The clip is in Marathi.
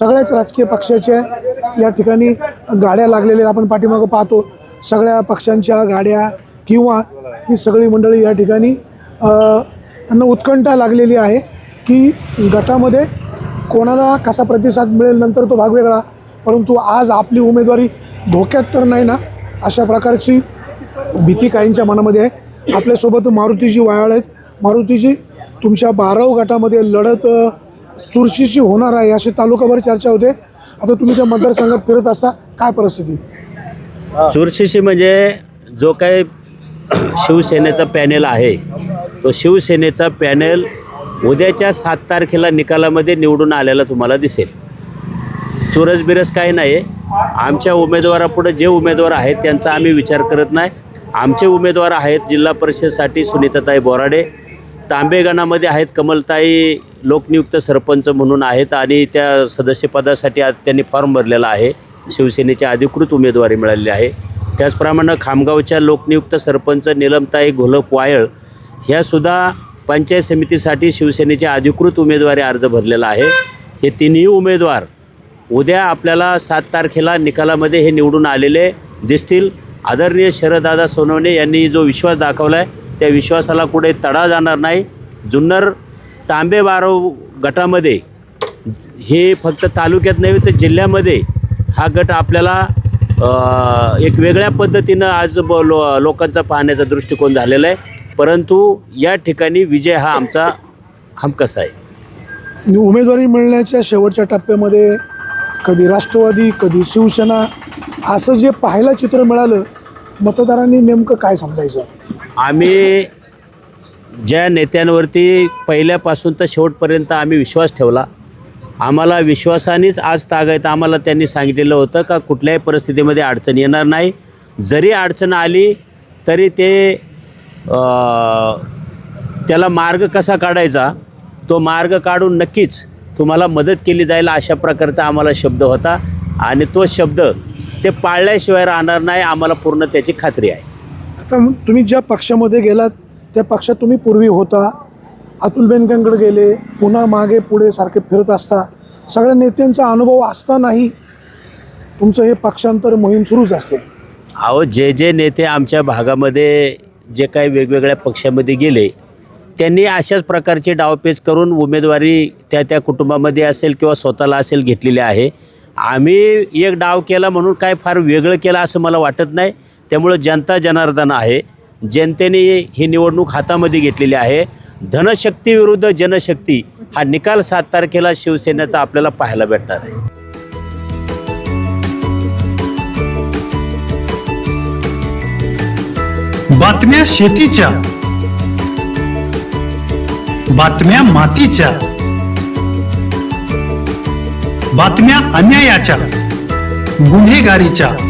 सगळ्याच राजकीय पक्षाच्या या ठिकाणी गाड्या लागलेल्या आपण पाठीमागं पाहतो सगळ्या पक्षांच्या गाड्या किंवा ही सगळी मंडळी या ठिकाणी त्यांना उत्कंठा लागलेली आहे की गटामध्ये कोणाला कसा प्रतिसाद मिळेल नंतर तो भाग वेगळा. परंतु आज आपली उमेदवारी धोक्यात तर नाही ना? अशा प्रकारची भीती काहींच्या मनामध्ये आहे. आपल्यासोबत मारुतीजी वायाळ आहेत. मारुतीजी तुमच्या बाराव गटामध्ये लढत चुरशीची होणार आहे अशी तालुकाभर चर्चा होते. आता तुम्ही त्या मतदारसंघात फिरत असता काय परिस्थिती? चुरशीशी म्हणजे जो काही शिवसेनेचा पॅनेल आहे तो शिवसेनेचा पॅनेल उद्याच्या सात तारखेला निकालामध्ये निवडून आलेला तुम्हाला दिसेल. चुरस बिरस काही नाही आमच्या उमेदवारापुढे जे उमेदवार आहेत त्यांचा आम्ही विचार करत नाही. आमचे उमेदवार आहेत जिल्हा परिषदसाठी सुनीताताई बोराडे तांबेगणामध्ये आहेत कमलताई लोकनियुक्त सरपंच म्हणून आहेत आणि त्या सदस्यपदासाठी आज त्यांनी फॉर्म भरलेला आहे. शिवसेनेची अधिकृत उमेदवारी मिळालेली आहे. त्याचप्रमाणे खामगावच्या लोकनियुक्त सरपंच निलमताई घोलप वायळ ह्यासुद्धा पंचायत समितीसाठी शिवसेनेची अधिकृत उमेदवारी अर्ज भरलेला आहे. हे तिन्ही उमेदवार उद्या आपल्याला सात तारखेला निकालामध्ये हे निवडून आलेले दिसतील. आदरणीय शरददादा सोनवणे यांनी जो विश्वास दाखवला आहे त्या विश्वासाला कुठे तडा जाणार नाही. जुन्नर तांबे बारव गटामध्ये हे फक्त तालुक्यात नव्हे तर जिल्ह्यामध्ये हा गट आपल्याला एक वेगळ्या पद्धतीनं आज ब लो लोकांचा पाहण्याचा दृष्टिकोन झालेला आहे. परंतु या ठिकाणी विजय हा आमचा हमकस आहे. उमेदवारी मिळण्याच्या शेवटच्या टप्प्यामध्ये कधी राष्ट्रवादी कधी शिवसेना असं जे पाहायला चित्र मिळालं मतदारांनी नेमकं काय समजायचं? आम्ही ज्या नेत्यांवरती पहिल्यापासून तर शेवटपर्यंत आम्ही विश्वास ठेवला आम्हाला विश्वासानेच आज तागायत आम्हाला त्यांनी सांगितलेलं होतं का कुठल्याही परिस्थितीमध्ये अडचण येणार नाही. जरी अडचण आली तरी ते त्याला मार्ग कसा काढायचा तो मार्ग काढून नक्कीच तुम्हाला मदत केली जाईल अशा प्रकारचा आम्हाला शब्द होता. आणि तो शब्द ते पाळल्याशिवाय राहणार नाही आम्हाला पूर्ण त्याची खात्री आहे. आता तुम्ही ज्या पक्षामध्ये गेलात त्या पक्षात तुम्ही पूर्वी होता अतुल बेनकेंकडे गेले पुन्हा मागे पुढे सारखे फिरत असता सगळ्या नेत्यांचा अनुभव असतानाही तुमचं हे पक्षांतर मोहीम सुरूच असते. अहो जे जे नेते आमच्या भागामध्ये जे काही वेगवेगळ्या पक्षामध्ये गेले त्यांनी अशाच प्रकारचे डावपेच करून उमेदवारी त्या त्या कुटुंबामध्ये असेल किंवा स्वतःला असेल घेतलेली आहे. आम्ही एक डाव केला म्हणून काय फार वेगळं केलं असं मला वाटत नाही. त्यामुळं जनता जनार्दन आहे. जनतेने ही निवडणूक हातामध्ये घेतलेली आहे. धनशक्ती विरुद्ध जनशक्ती हा निकाल सात तारखेला शिवसेनेचा आपल्याला पाहायला भेटणार आहे. बातम्या शेतीच्या बातम्या मातीच्या बातम्या अन्यायाच्या गुन्हेगारीच्या.